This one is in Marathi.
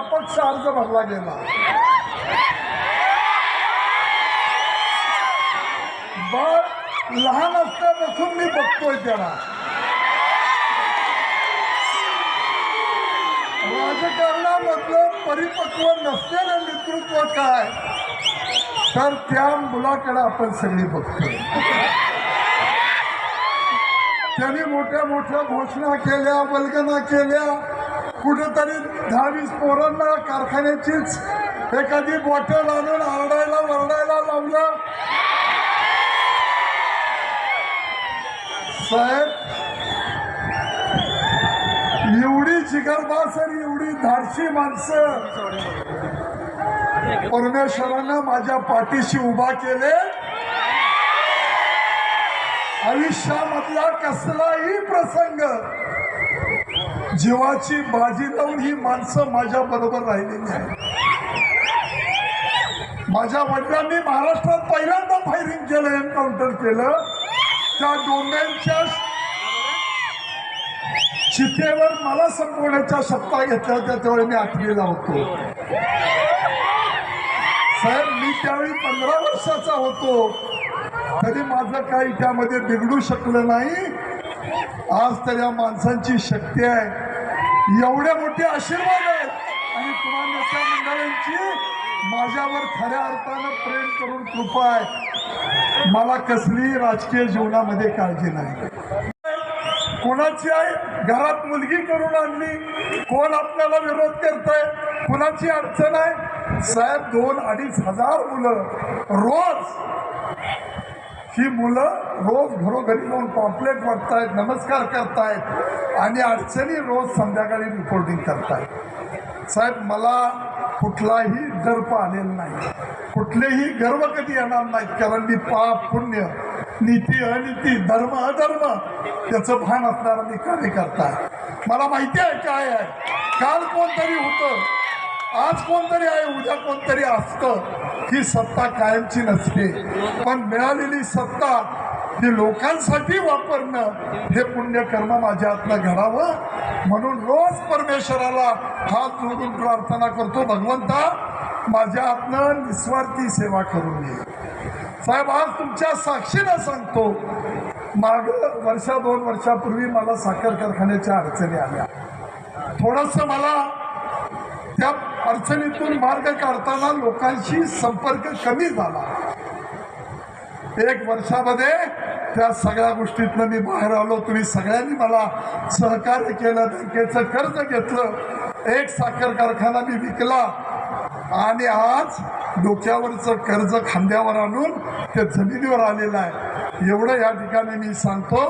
मारला गेला. बाळ लहान असल्यापासून मी बघतोय त्याला. राजकारणामधलं परिपक्व नसलेलं नेतृत्व काय? तर त्या मुलाकडे आपण सगळी बघतोय. त्यांनी मोठ्या मोठ्या घोषणा केल्या वल्गना केल्या. कुठेतरी दहावीस पोरांना कारखान्याचीच एखादी बॉटल आणून आरडायला वरडायला लावलं. साहेब एवढी जिगरबाज एवढी धाडशी माणसं परमेश्वरानं माझ्या पाठीशी उभा केले. आयुष्यामधला कसलाही प्रसंग. जीवाची बाजी लावून ही माणसं माझ्या बरोबर राहिलेली आहेत. माझ्या वडिलांनी महाराष्ट्रात पहिल्यांदा फायरिंग केलं एन्काउंटर केलं. त्या डोंग्यांच्या चितेवर मला संपवण्याच्या शपथा घेतल्या होत्या त्यावेळी मी आठवीला होतो. त्यावेळी पंधरा वर्षाचा होतो. तरी माझं काही त्यामध्ये बिघडू शकलं नाही. आज तर या माणसांची शक्ती आहे. एवढे मोठे आशीर्वाद आहेत. आणि तुम्हा नेत्या मंडळींची माझ्यावर खऱ्या अर्थानं प्रेम करून कृपा आहे. मला कसली राजकीय जीवनामध्ये काळजी नाही. कोणाची आहे घरात मुलगी करून आणली? कोण आपल्याला विरोध करतोय? कुणाची अडचण आहे? साहेब दोन अडीच हजार मुलं. रोज. ही मुलं रोज घरोघरी जाऊन पॉम्पलेट वाटतायत नमस्कार करतायत आणि अडचणी रोज संध्याकाळी रिपोर्टिंग करतायत. साहेब मला कुठलाही गर्व आलेला नाही. कुठलेही गर्व कधी येणार नाहीत कारण मी पाप पुण्य नीती अनिती धर्म अधर्म त्याचं भान असणारा मी कार्यकर्ता मला माहिती आहे काय आहे. काल कोणतरी होतं आज कोणतरी आहे उद्या कोणतरी असतं ही सत्ता कायमची नसते. पण मिळालेली सत्ता ती लोकांसाठी वापरणं हे पुण्यकर्म माझ्या हातनं घडावं. म्हणून रोज परमेश्वराला हात जोडून प्रार्थना करतो भगवंता माझ्या हातनं निस्वार्थी सेवा करून घे. साहेब आज तुमच्या साक्षीनं सांगतो. माग वर्षा दोन वर्षापूर्वी मला साखर कारखान्याच्या अडचणी आल्या. थोडंसं मला त्या अडचणीतून मार्ग काढताना लोकांशी संपर्क कमी झाला. एक वर्षामध्ये त्या सगळ्या गोष्टीतनं मी बाहेर आलो. तुम्ही सगळ्यांनी मला सहकार्य केलं बँकेचं कर्ज घेतलं. एक साखर कारखाना मी विकला. आणि आज डोक्यावरचं कर्ज खांद्यावर आणून ते जमिनीवर आलेलं आहे. एवढं या ठिकाणी मी सांगतो.